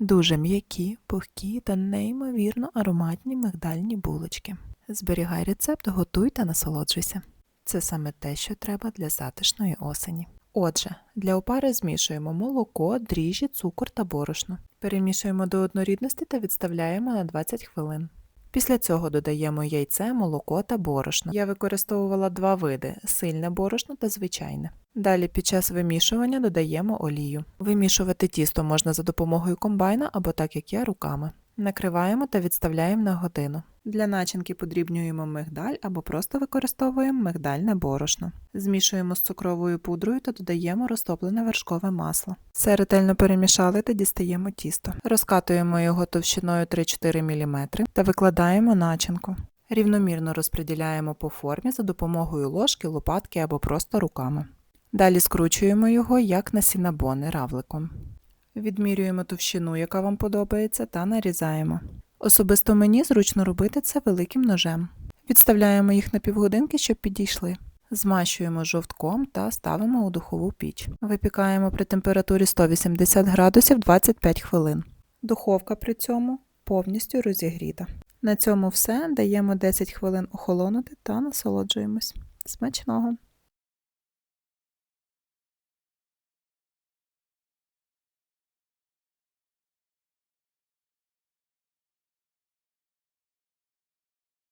Дуже м'які, пухкі та неймовірно ароматні мигдальні булочки. Зберігай рецепт, готуй та насолоджуйся. Це саме те, що треба для затишної осені. Отже, для опари змішуємо молоко, дріжджі, цукор та борошно. Перемішуємо до однорідності та відставляємо на 20 хвилин. Після цього додаємо яйце, молоко та борошно. Я використовувала два види сильне борошно та звичайне. Далі під час вимішування додаємо олію. Вимішувати тісто можна за допомогою комбайна або так як я руками. Накриваємо та відставляємо на годину. Для начинки подрібнюємо мигдаль або просто використовуємо мигдальне борошно. Змішуємо з цукровою пудрою та додаємо розтоплене вершкове масло. Все ретельно перемішали та дістаємо тісто. Розкатуємо його товщиною 3-4 мм та викладаємо начинку. Рівномірно розподіляємо по формі за допомогою ложки, лопатки або просто руками. Далі скручуємо його як на сінабони равликом. Відмірюємо товщину, яка вам подобається, та нарізаємо. Особисто мені зручно робити це великим ножем. Відставляємо їх на півгодинки, щоб підійшли. Змащуємо жовтком та ставимо у духову піч. Випікаємо при температурі 180 градусів 25 хвилин. Духовка при цьому повністю розігріта. На цьому все. Даємо 10 хвилин охолонути та насолоджуємось. Смачного!